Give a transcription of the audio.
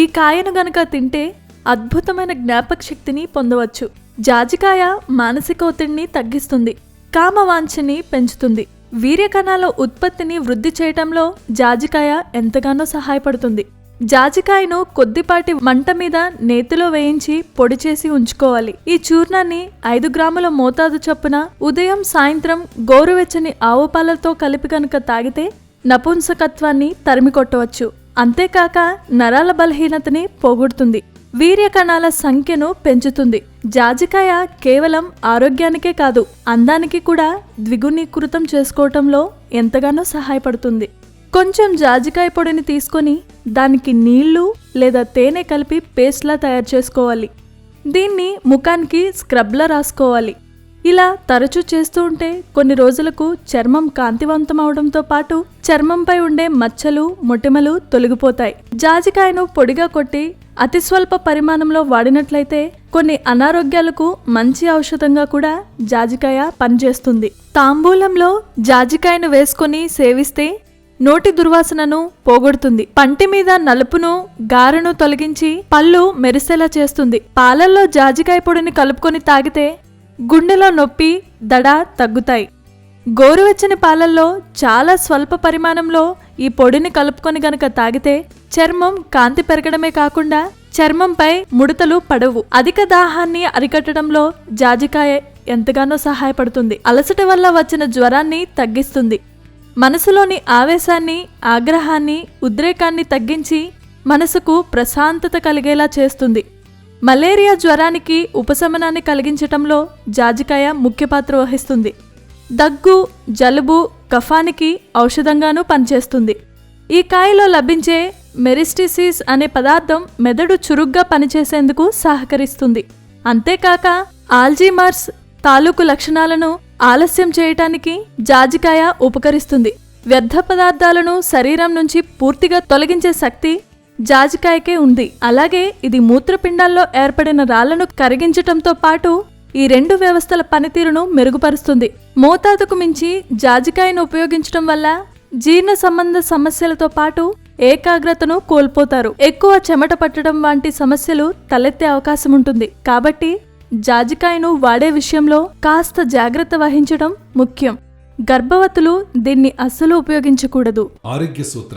ఈ కాయను గనక తింటే అద్భుతమైన జ్ఞాపక శక్తిని పొందవచ్చు. జాజికాయ మానసిక ఒత్తిడిని తగ్గిస్తుంది కామవాంఛని పెంచుతుంది. వీర్యకణాల ఉత్పత్తిని వృద్ధి చేయటంలో జాజికాయ ఎంతగానో సహాయపడుతుంది. జాజికాయను కొద్దిపాటి మంట మీద నేతిలో వేయించి పొడి చేసి ఉంచుకోవాలి. ఈ చూర్ణాన్ని ఐదు గ్రాముల మోతాదు చొప్పున ఉదయం సాయంత్రం గోరువెచ్చని ఆవు పాలతో కలిపి కనుక తాగితే నపుంసకత్వాన్ని తరిమి కొట్టవచ్చు అంతేకాక నరాల బలహీనతని పోగొడుతుంది. వీర్య కణాల సంఖ్యను పెంచుతుంది. జాజికాయ కేవలం ఆరోగ్యానికే కాదు అందానికి కూడా ద్విగుణీకృతం చేసుకోవటంలో ఎంతగానో సహాయపడుతుంది. కొంచెం జాజికాయ పొడిని తీసుకొని దానికి నీళ్ళు లేదా తేనె కలిపి పేస్ట్లా తయారు చేసుకోవాలి. దీన్ని ముఖానికి స్క్రబ్లా రాసుకోవాలి. ఇలా తరచూ చేస్తూ ఉంటే కొన్ని రోజులకు చర్మం కాంతివంతం అవడంతో పాటు చర్మంపై ఉండే మచ్చలు మొటిమలు తొలగిపోతాయి. జాజికాయను పొడిగా కొట్టి అతి స్వల్ప పరిమాణంలో వాడినట్లయితే కొన్ని అనారోగ్యాలకు మంచి ఔషధంగా కూడా జాజికాయ పనిచేస్తుంది. తాంబూలంలో జాజికాయను వేసుకొని సేవిస్తే నోటి దుర్వాసనను పోగొడుతుంది. పంటి మీద నలుపును గారెను తొలగించి పళ్ళు మెరిసేలా చేస్తుంది. పాలల్లో జాజికాయ పొడిని కలుపుకొని తాగితే గుండెలో నొప్పి దడ తగ్గుతాయి. గోరువెచ్చని పాలల్లో చాలా స్వల్ప పరిమాణంలో ఈ పొడిని కలుపుకొని గనక తాగితే చర్మం కాంతి పెరగడమే కాకుండా చర్మంపై ముడతలు పడవు. అధిక దాహాన్ని అరికట్టడంలో జాజికాయ ఎంతగానో సహాయపడుతుంది. అలసట వల్ల వచ్చిన జ్వరాన్ని తగ్గిస్తుంది. మనసులోని ఆవేశాన్ని ఆగ్రహాన్ని ఉద్రేకాన్ని తగ్గించి మనసుకు ప్రశాంతత కలిగేలా చేస్తుంది. మలేరియా జ్వరానికి ఉపశమనాన్ని కలిగించటంలో జాజికాయ ముఖ్య పాత్ర వహిస్తుంది. దగ్గు జలుబు కఫానికి ఔషధంగానూ పనిచేస్తుంది. ఈ కాయలో లభించే మెరిస్టిసిస్ అనే పదార్థం మెదడు చురుగ్గా పనిచేసేందుకు సహకరిస్తుంది. అంతేకాక ఆల్జీమర్స్ తాలూకు లక్షణాలను ఆలస్యం చేయటానికి జాజికాయ ఉపకరిస్తుంది. వ్యర్థ పదార్థాలను శరీరం నుంచి పూర్తిగా తొలగించే శక్తి జాజికాయకే ఉంది. అలాగే ఇది మూత్రపిండాల్లో ఏర్పడిన రాళ్ళను కరిగించటంతో పాటు ఈ రెండు వ్యవస్థల పనితీరును మెరుగుపరుస్తుంది. మోతాదుకు మించి జాజికాయను ఉపయోగించడం వల్ల జీర్ణ సంబంధ సమస్యలతో పాటు ఏకాగ్రతను కోల్పోతారు. ఎక్కువ చెమట పట్టడం వంటి సమస్యలు తలెత్తే అవకాశం ఉంటుంది. కాబట్టి జాజికాయను వాడే విషయంలో కాస్త జాగ్రత్త వహించడం ముఖ్యం. గర్భవతులు దీన్ని అస్సలు ఉపయోగించకూడదు. ఆరోగ్య సూత్ర